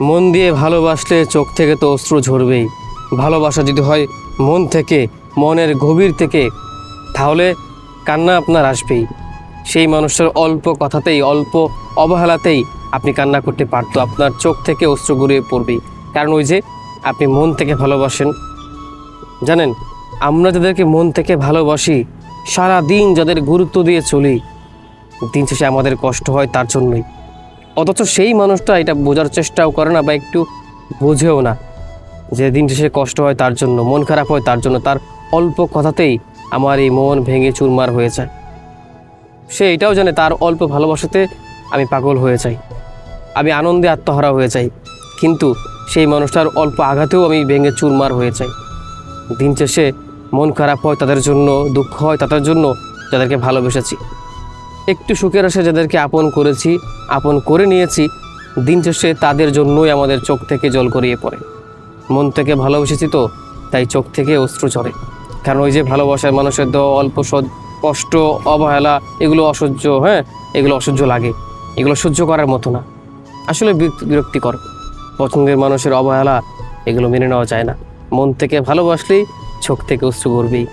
মন দিয়ে ভালোবাসলে চোখ থেকে তো অস্ত্র ঝরবেই। ভালোবাসা যদি হয় মন থেকে, মনের গভীর থেকে, তাহলে কান্না আপনার আসবেই। সেই মানুষটার অল্প কথাতেই, অল্প অবহেলাতেই আপনি কান্না করতে পারতো, আপনার চোখ থেকে অস্ত্র গড়িয়ে পড়বেই কারণ ওই যে আপনি মন থেকে ভালোবাসেন। জানেন, আমরা যাদেরকে মন থেকে ভালোবাসি সারা দিন যাদের গুরুত্ব দিয়ে চলি, দিন শেষে আমাদের কষ্ট হয় তার জন্যই। অথচ সেই মানুষটা এটা বোঝার চেষ্টাও করে না বা একটু বোঝেও না। যে দিন শেষে কষ্ট হয় তার জন্য, মন খারাপ হয় তার জন্য, তার অল্প কথাতেই আমার এই মন ভেঙে চুরমার হয়ে যায়। সে এটাও জানে তার অল্প ভালোবাসাতে আমি পাগল হয়ে যাই। আমি আনন্দে আত্মহারা হয়ে যাই। কিন্তু সেই মানুষটার অল্প আঘাতেও আমি ভেঙে চুরমার হয়ে যাই। দিন শেষে মন খারাপ হয় তাদের জন্য, দুঃখ হয় তাদের জন্য, যাদেরকে ভালোবেসেছি। একটু সুখের আসে যাদেরকে আপন করেছি, আপন করে নিয়েছি, দিন শেষে তাদের জন্যই আমাদের চোখ থেকে জল গড়িয়ে পড়ে। মন থেকে ভালোবেসেছি তো, তাই চোখ থেকে অস্ত্র ঝরে। কারণ ওই যে ভালোবাসার মানুষের তো অল্প কষ্ট, অবহেলা, এগুলো অসহ্য হ্যাঁ? এগুলো অসহ্য লাগে। এগুলো সহ্য করার মতো না। আসলে বিরক্তি- বিরক্তিকর। পছন্দের মানুষের অবহেলা, এগুলো মেনে নেওয়া যায় না। মন থেকে ভালোবাসলেই চোখ থেকে অস্ত্র গড়বেই।